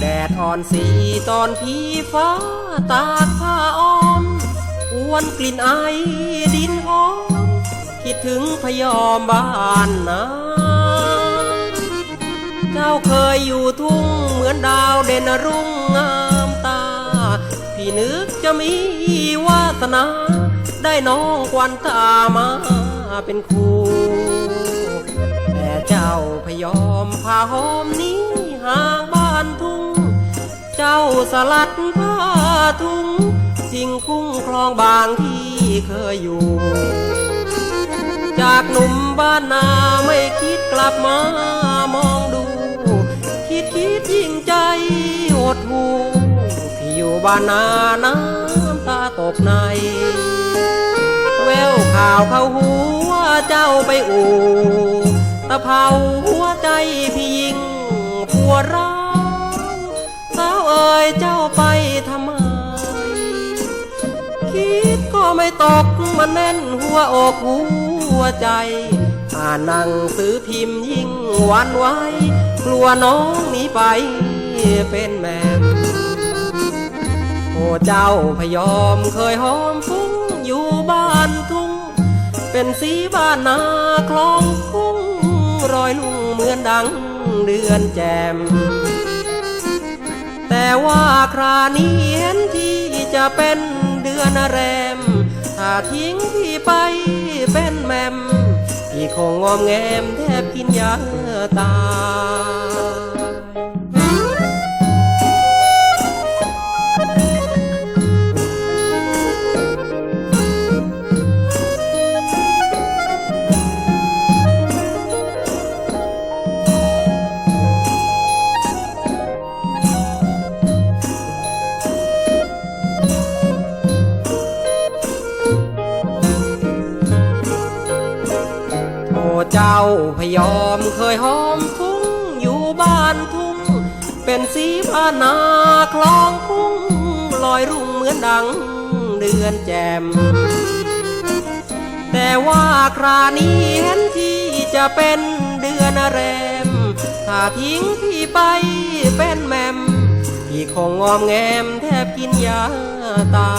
แดดอ่อนสีตอนพี่ฟ้าตากผ้าอ้อมอวนกลิ่นไอดินหอมคิดถึงพยอมบ้านนาเจ้าเคยอยู่ทุ่งเหมือนดาวเด่นรุ่งงามตา พี่นึกจะมีวาสนา ได้น้องควันตามาเป็นคู่แต่เจ้าพยอมพาหอมนี้ สลัดผ้าทุ่งทิ้งคุ้งคลองบางที่เคยอยู่ จากหนุ่มบ้านนาไม่คิดกลับมามองดู คิดคิดยิ่งใจหดหูพี่อยู่บ้านนาน้ำตาตกใน แววข่าวเข้าหูว่าเจ้าไปอู่ตะเภา เอ๋ยเจ้าไปทำไม คิดก็ไม่ตกมันแน่นหัวอกหัวใจ อ่านหนังสือพิมพ์ยิ่งหวันไหวกลัวน้องหนีไปเป็นแม่มโอ้เจ้าพยอมเคยหอมฟุ้งอยู่บ้านทุ่ง เป็นสีบ้านนาคลองคุ้งรอยลุงเหมือนดังเดือนแจม แต่ว่าครานี้เห็นที่จะเป็นเดือนแรม ถ้าทิ้งพี่ไปเป็นแมม พี่คงงอมแงมแทบกินยาตา พยอมเคยหอมฟุ้งอยู่บ้านทุ่ง เป็นสีบ้านาคลองคุ้งลอยรุ่งเหมือนดังเดือนแจ่มแต่ว่าครานี้เห็นที่จะเป็นเดือนแรม ถ้าทิ้งพี่ไปเป็นแมมพี่คงงอมแงมแทบกินยาตา